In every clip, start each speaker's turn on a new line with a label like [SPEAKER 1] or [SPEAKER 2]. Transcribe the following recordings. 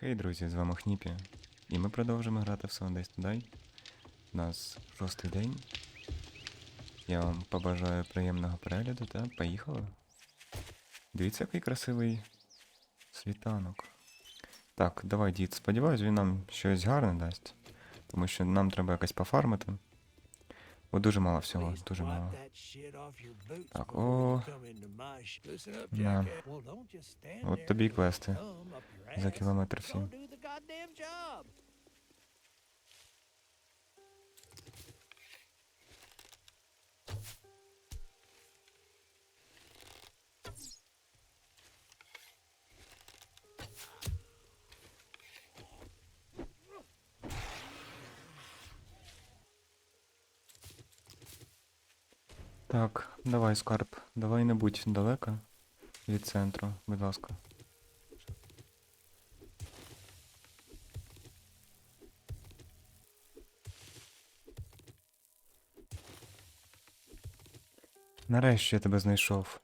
[SPEAKER 1] Хей, друзі, з вами Хніпі. І ми продовжимо грати в Sundays Today. У нас шостий день. Я вам побажаю приємного перегляду та поїхали. Дивіться, який красивий світанок. Так, давай, дід, сподіваюсь, він нам щось гарне дасть. Тому що нам треба якось пофармити. Бо дуже мало всього, дуже мало. Так, о. На. От тобі квести. За кілометр всім. Так, давай, скарб, давай не будь далеко від центру, будь ласка. Нарешті я тебе знайшов.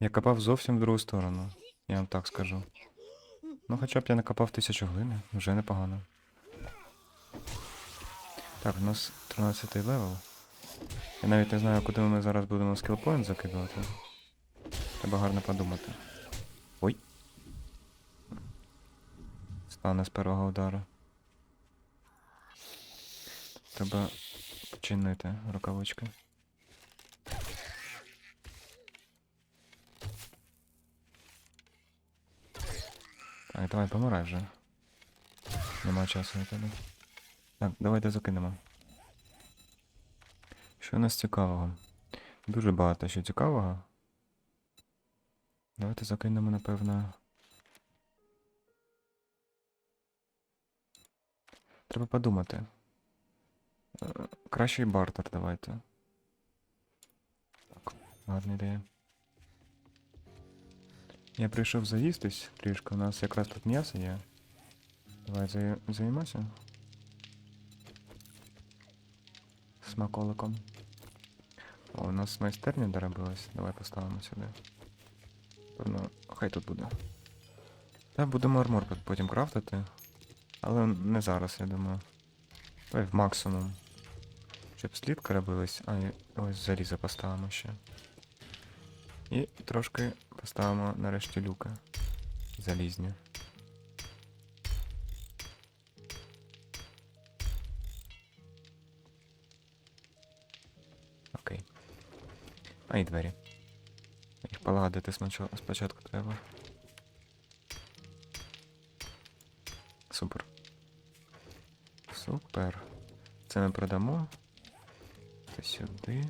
[SPEAKER 1] Я копав зовсім в другу сторону, я вам так скажу. Ну, хоча б я накопав тисячу глини, вже непогано. Так, у нас 13 левел. Я навіть не знаю, куди ми зараз будемо скілпоінт закидувати. Треба гарно подумати. Ой. Стане з першого удару. Треба починити рукавички. Так, давай помирай вже. Нема часу на тебе. Так, давайте закинемо. Що у нас цікавого? Дуже багато що цікавого. Давайте закинемо, напевно. Треба подумати. Е, Кращий бартер давайте. Так, гарна ідея. Я прийшов заїстись трішки, у нас якраз тут м'ясо є. Давай за... займемося. Смаколиком. О, у нас майстерня доробилась. Давай поставимо сюди. Певно, хай тут буде. Та будемо армор потім крафтити. Але не зараз, я думаю. Давай в максимум. Щоб слідка робилась, а ось залізо поставимо ще. І трошки поставимо нарешті люка. Залізні. А і двері. Їх полагодити спочатку треба. Супер. Супер. Це ми продамо. Це сюди.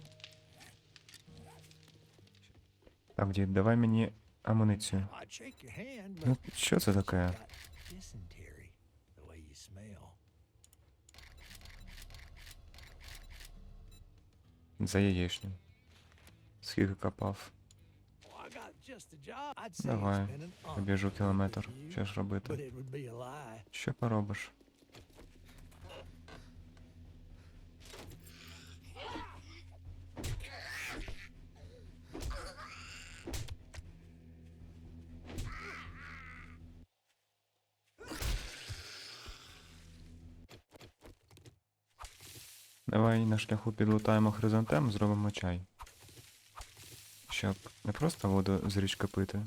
[SPEAKER 1] Так, дід, давай мені амуніцію. Ну, що це таке? За яєчню. Скільки копав? Давай, побіжу кілометр. Що ж робити? Що поробиш? Давай на шляху підлутаємо хризантем, зробимо чай. Щоб не просто воду з річки пити.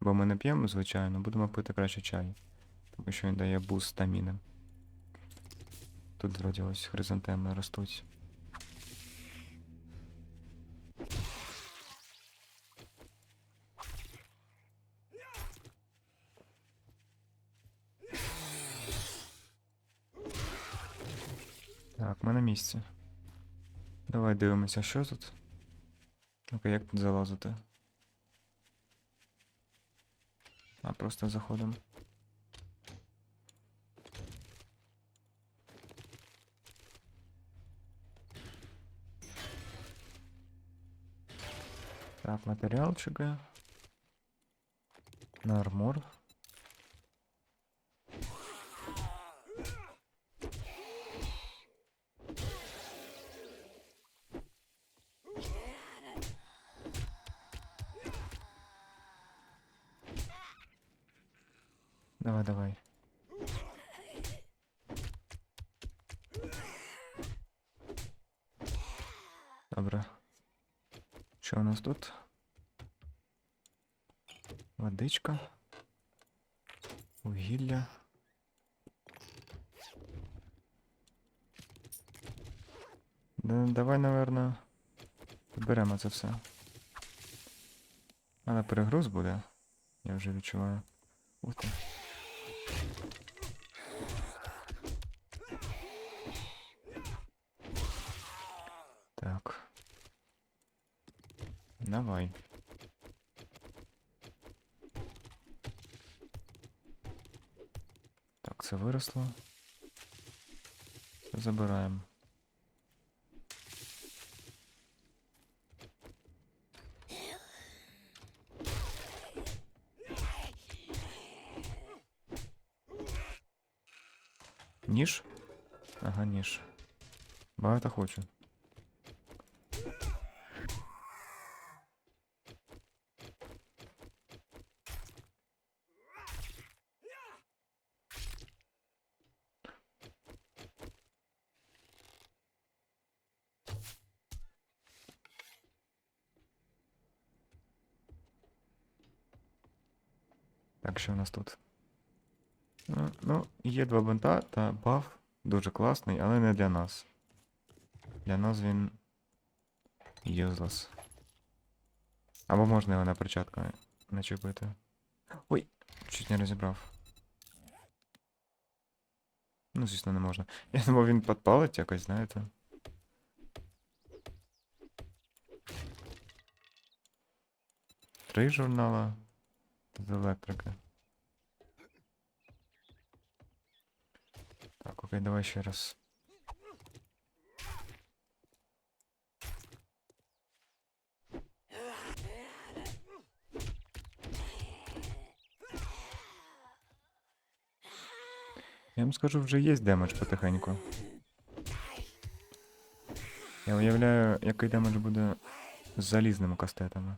[SPEAKER 1] Бо ми не п'ємо, звичайно, будемо пити краще чай. Тому що він дає буст стаміни. Тут вроді ось хризантеми ростуть. Так, ми на місці. Давай дивимося, що тут. Ну-ка, як тут залазити? А, просто заходимо. Так, матеріалчики. На армор. Давай, давай. Добре. Що у нас тут? Водичка. Вугілля. Да, давай, наверно, підберемо це все. Але перегруз буде. Я вже відчуваю. Ух ти. Так, це виросло. Це забираємо. Ніж? Ага, ніж. Багато хочу. Що у нас тут? Ну, ну, є два бинта та баф дуже класний, але не для нас. Для нас він useless. Або можна його на перчатку начепити. Ой, чуть не розібрав. Ну, звісно, не можна. Я думав, він підпалить якось, знаєте. Три журнала з електрики. Так, окей, давай ще раз. Я вам скажу, вже є демедж потихеньку. Я уявляю, який демедж буде з залізними кастетами.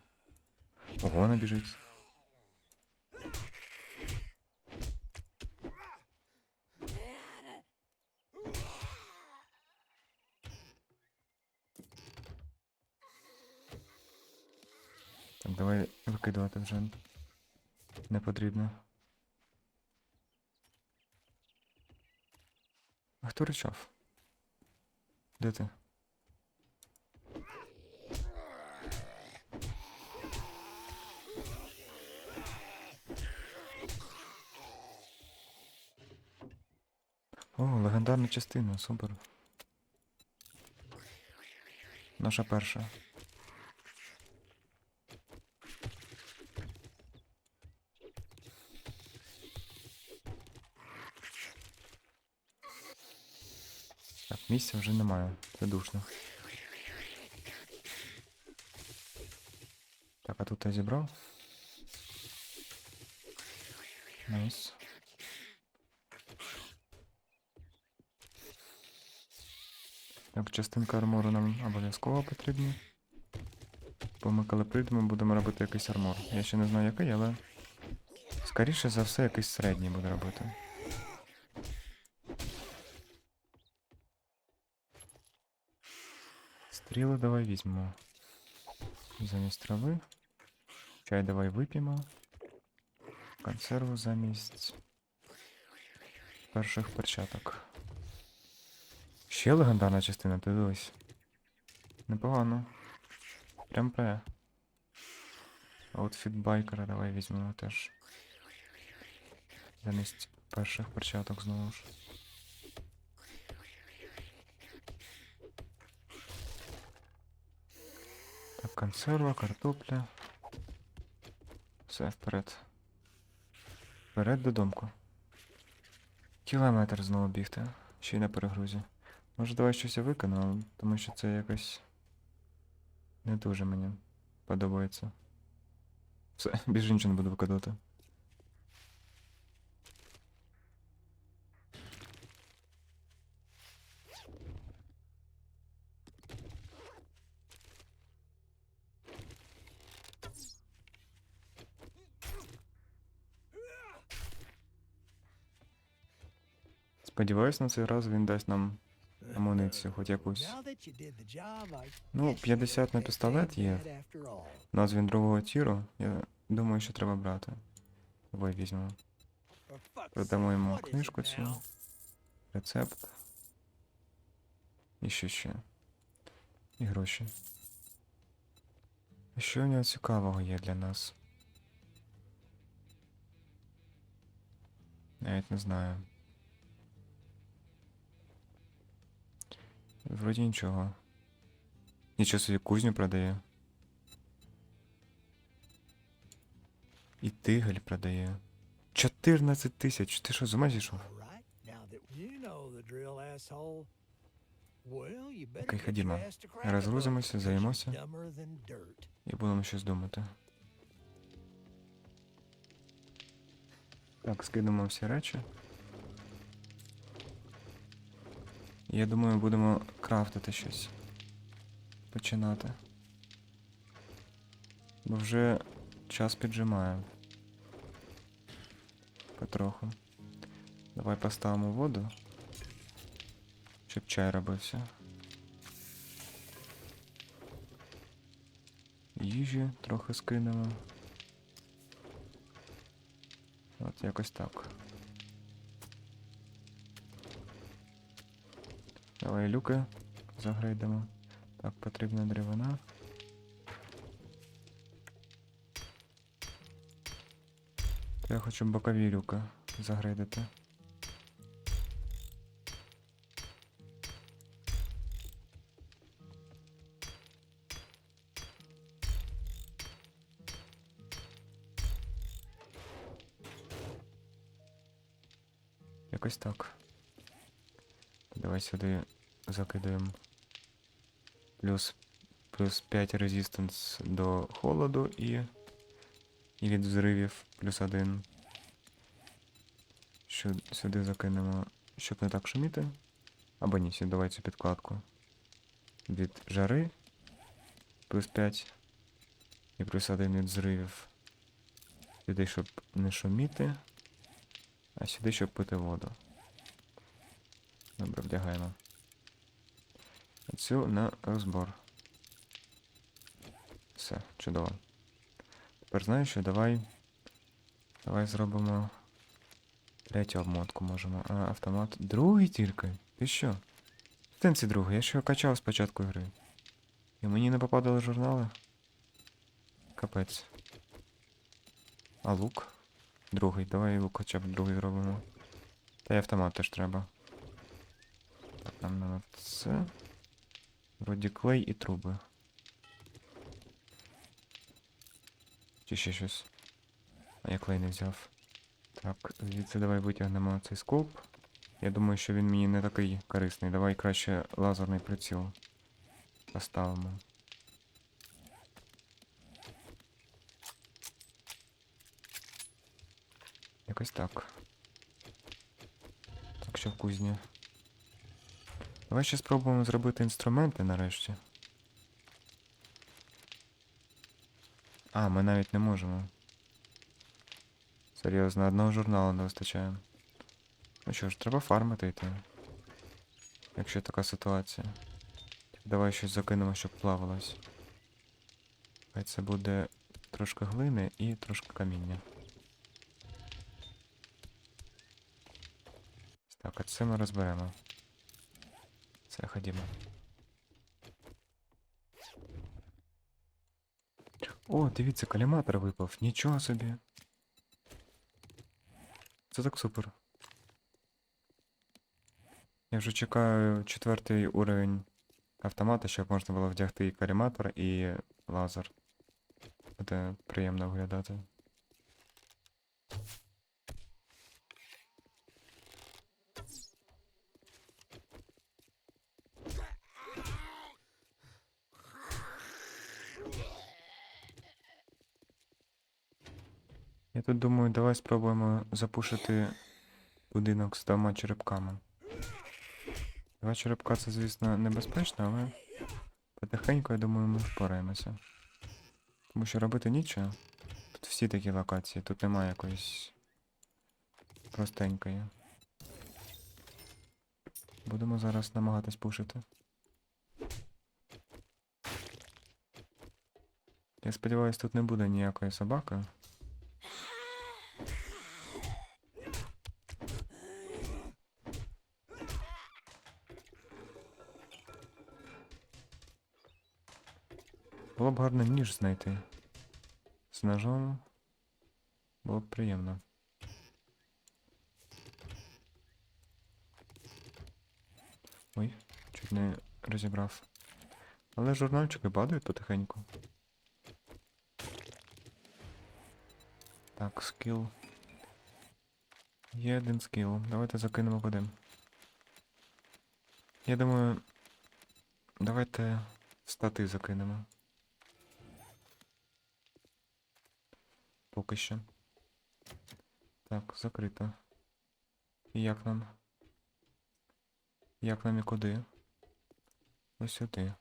[SPEAKER 1] Ого, вона біжить. Так, давай викидувати вже. Не потрібно. А хто ричав? Де ти? О, легендарна частина, супер. Наша перша. Місця вже немає. Це душно. Так, а тут я зібрав. Найс. Так, частинка армору нам обов'язково потрібна. Бо ми коли прийдемо, будемо робити якийсь армор. Я ще не знаю який, але. Скоріше за все, якийсь середній буду робити. Стріли давай візьмемо. Замість трави. Чай давай вип'ємо. Консерву замість перших перчаток. Ще легендарна частина, ти дивись. Непогано. Прям пре. Аутфіт байкера давай візьмемо теж. Замість перших перчаток знову ж. Консерва, картопля. Все, вперед. Вперед додомку. Кілометр знову бігти. Ще й на перегрузі. Може давай щось я викину, тому що це якось не дуже мені подобається. Все, більше нічого не буду викидати. Сподіваюсь, на цей раз він дасть нам амуніцію, хоч якусь. Ну, 50 на пістолет є. У нас він другого тіру. Я думаю, що треба брати. Давай візьмемо. Продамо йому книжку цю. Рецепт. І що ще? І гроші. Що в нього цікавого є для нас? Навіть не знаю. Вроді нічого. Нічого собі кузню продає. І тигель продає. 14 тисяч. Ти що, з ума зійшов?
[SPEAKER 2] Окей, ходімо.
[SPEAKER 1] Розгрузимося, займемося і будемо щось думати. Так, скинемо всі речі. Я думаю, будемо крафтити щось. Починати. Бо вже час піджимає. Потроху. Давай поставимо воду. Щоб чай робився. Їжі трохи скинемо. От якось так. Давай люки загрейдемо. Так, потрібна деревина. Я хочу бокові люки загрейдити. Якось так. Давай сюди закидаємо плюс, плюс 5 резистанс до холоду і, і від взривів плюс 1. Що сюди закинемо, щоб не так шуміти. Або ні, сюди давай цю підкладку. Від жари плюс 5 і плюс 1 від взривів. Сюди, щоб не шуміти. А сюди, щоб пити воду. Добре, вдягаємо. Цю на розбор. Все, чудово. Тепер знаєш що, давай. Давай зробимо третю обмотку можемо. А, автомат. Другий тільки? Ти що? В сенсі другий, я ж його качав спочатку гри. І мені не попадали журнали. Капець. А лук? Другий, давай лук хоча б другий зробимо. Та й автомат теж треба. Так, нам надо це. Вроді клей і труби. Чи ще щось? А я клей не взяв. Так, звідси давай витягнемо цей скоп. Я думаю, що він мені не такий корисний. Давай краще лазерний приціл поставимо. Якось так. Так що в кузні. Давай ще спробуємо зробити інструменти нарешті. А, ми навіть не можемо. Серйозно, одного журналу не вистачає. Ну що ж, треба фармити йти. Якщо така ситуація. Давай щось закинемо, щоб плавалось. Хай це буде трошки глини і трошки каміння. Так, а це ми розберемо. Ходімо. О, дивіться, коліматор випав. Нічого собі. Це так супер. Я вже чекаю четвертий уровень автомата, щоб можна було вдягти і коліматор, і лазер. Буде приємно виглядати. Тут думаю, давай спробуємо запушити будинок з двома черепками. Два черепка це, звісно, небезпечно, але потихеньку, я думаю, ми впораємося. Тому що робити нічого. Тут всі такі локації, тут немає якоїсь простенької. Будемо зараз намагатись пушити. Я сподіваюся, тут не буде ніякої собаки. Б гарно ніж знайти. З ножом було б приємно. Ой, чуть не розібрав. Але журнальчики падають потихеньку. Так, скіл. Є один скіл. Давайте закинемо куди. Я думаю. Давайте стати закинемо. Поки що. Так, закрито. І як нам? Як нам і куди? Ось сюди.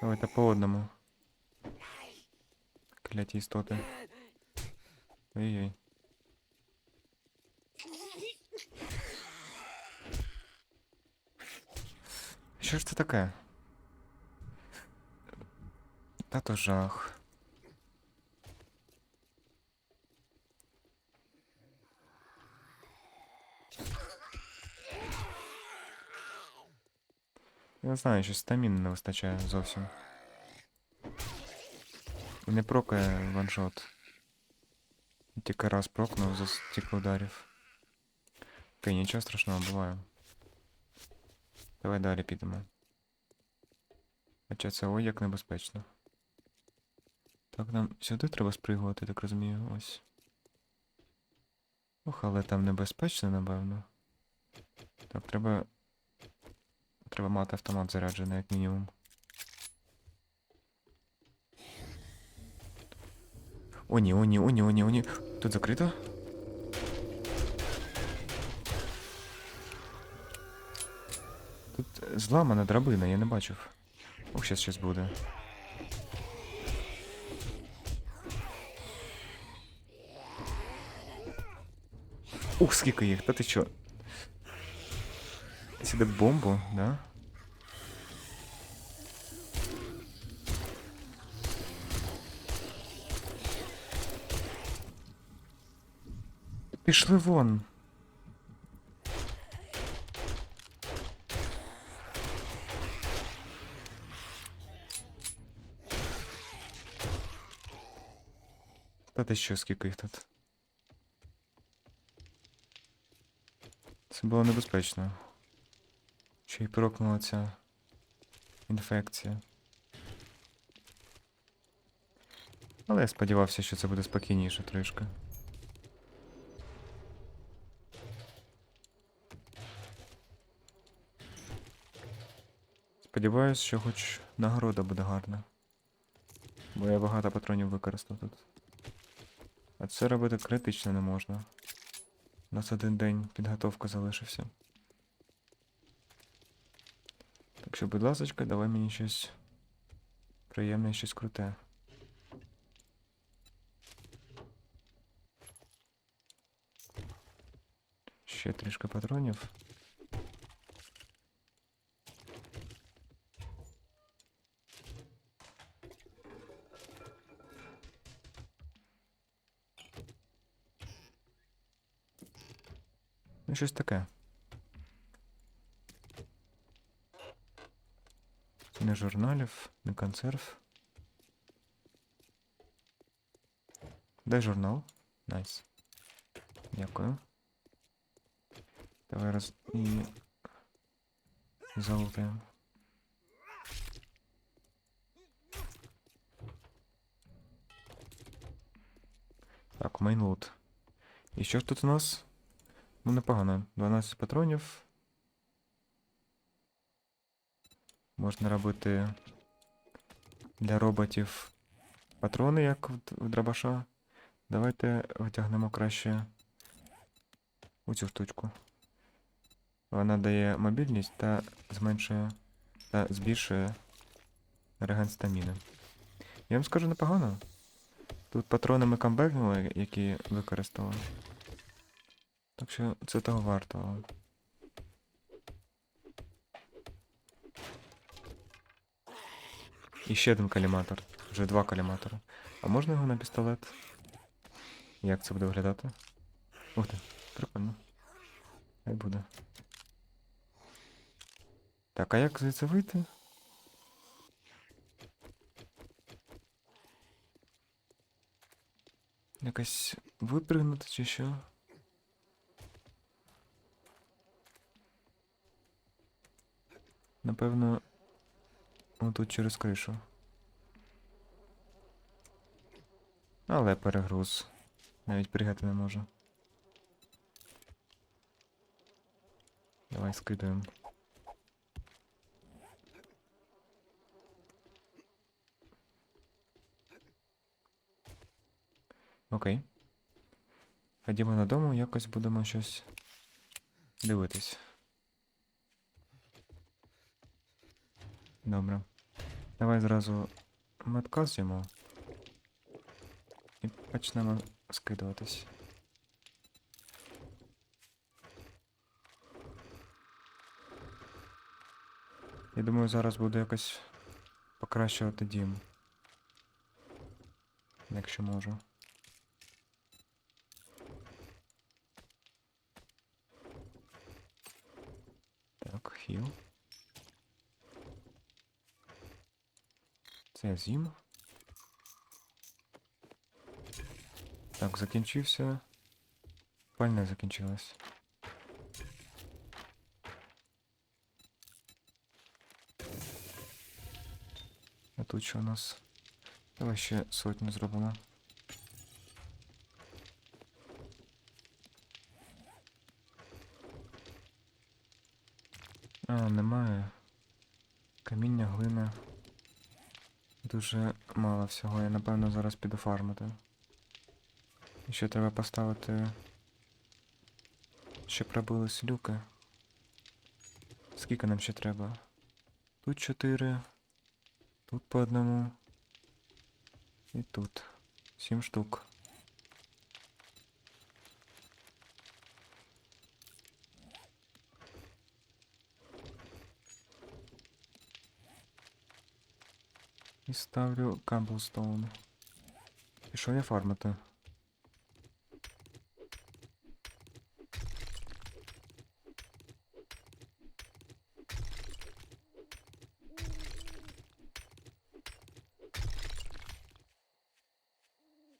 [SPEAKER 1] Давайте по одному. Кляті істоти. Ой-ой. Що ж це таке? Та то жах. Я не знаю, що стаміни не вистачає зовсім. І не прокає ваншот. Тільки раз прокнув за стільки ударів. Окей, нічого страшного буває. Давай далі підемо. Хоча це ой як небезпечно. Так, нам сюди треба спригувати, так розумію, ось. Ох, але там небезпечно, напевно. Так, треба. Треба мати автомат заряджений, як мінімум. О, ні, о, ні, о, ні, о, ні, о, ні. Тут закрито? Зламана драбина, я не бачив. Ох, щас щас буде. Ух, скільки їх, та ти чо? Сюди бомбу, да? Пішли вон. Та ти що, скільки їх тут? Це було небезпечно. Ще й прокнула ця інфекція. Але я сподівався, що це буде спокійніше трішки. Сподіваюсь, що хоч нагорода буде гарна. Бо я багато патронів використав тут. А це робити критично не можна. У нас один день підготовка залишився. Так що, будь ласка, давай мені щось приємне щось круте. Ще трішки патронів. щось таке. Не журналів, не консерв. Дай журнал. Найс. Дякую. Давай роз... і... Залутаємо. Так, мейнлут. І що ж тут у нас? Ну, непогано. 12 патронів. Можна робити для роботів патрони, як в, дробаша. Давайте витягнемо краще оцю штучку. Вона дає мобільність та зменшує та збільшує Реген стаміни. Я вам скажу непогано. Тут патрони ми камбекнули, які використали. Так що це того варто. І ще один каліматор. Вже два каліматори. А можна його на пістолет? Як це буде виглядати? Ух ти, прикольно. Хай буде. Так, а як звідси вийти? Якось випригнути чи що? Напевно, отут через кришу. Але перегруз. Навіть пригати не можу. Давай скидаємо. Окей. Ходімо додому, якось будемо щось дивитись. Добре. Давай зразу метка з'їмо. І почнемо скидуватись. Я думаю, зараз буду якось покращувати дім. Якщо можу. Так, хіл. Це з'їм. Так, закінчився. Пальне закінчилось. А тут що у нас? Давай ще сотню зробимо. А, немає. Каміння, глина. Дуже мало всього. Я напевно зараз піду фармити. І Ще треба поставити. Ще пробились люки. Скільки нам ще треба? Тут чотири. Тут по одному. І тут. Сім штук. І ставлю камблстоун. Пішов я фармити.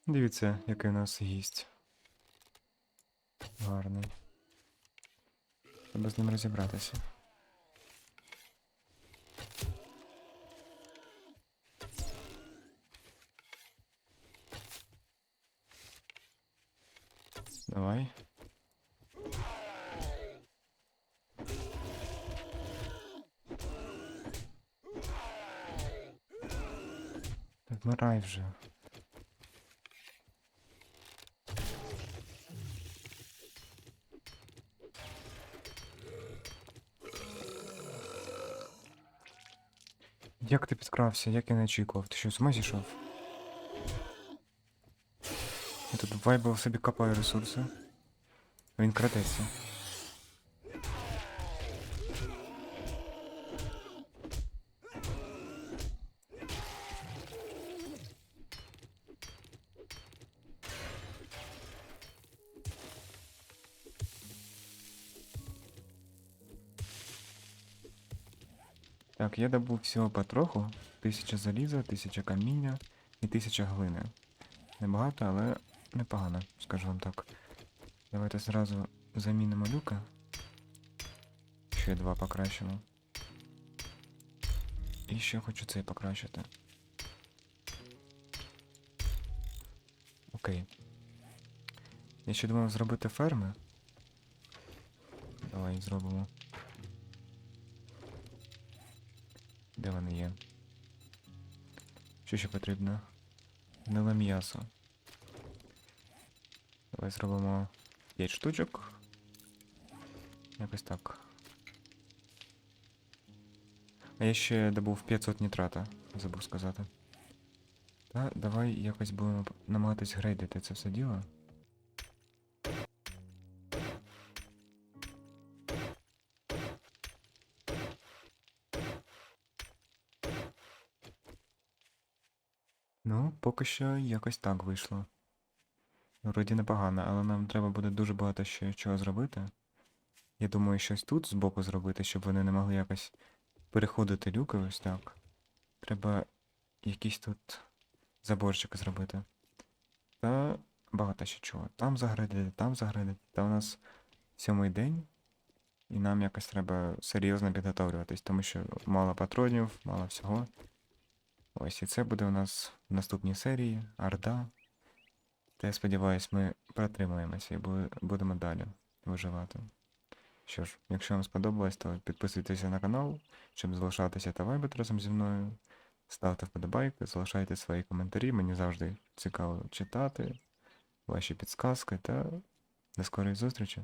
[SPEAKER 1] Дивіться, який у нас гість. Гарний. Треба з ним розібратися. Давай. Так, вмирай вже. Як ти підкрався? Як я не очікував? Ти що, з зійшов? Я тут вайбав собі копаю ресурси. Він крадеться. Я добув всього потроху. Тисяча заліза, тисяча каміння і тисяча глини. Небагато, але непогано, скажу вам так. Давайте зразу замінимо люка. Ще два покращимо. І ще хочу цей покращити. Окей. Я ще думав зробити ферми. Давай зробимо. Де вони є? Що ще потрібно? Гниле м'ясо. Давай зробимо 5 штучок. Якось так. А я ще добув 500 нітрата, забув сказати. Та давай якось будемо намагатись грейдити це все діло. Поки що якось так вийшло. Вроді непогано, але нам треба буде дуже багато ще чого зробити. Я думаю, щось тут збоку зробити, щоб вони не могли якось переходити люки ось так. Треба якийсь тут заборчик зробити. Та багато ще чого. Там заградити, там заградити. Та у нас сьомий день, і нам якось треба серйозно підготовлюватись, тому що мало патронів, мало всього. Ось і це буде у нас в наступній серії Орда. Та я сподіваюся, ми протримаємося і будемо далі виживати. Що ж, якщо вам сподобалось, то підписуйтеся на канал, щоб залишатися та вайбити разом зі мною. Ставте вподобайки, залишайте свої коментарі. Мені завжди цікаво читати ваші підсказки та до скорої зустрічі.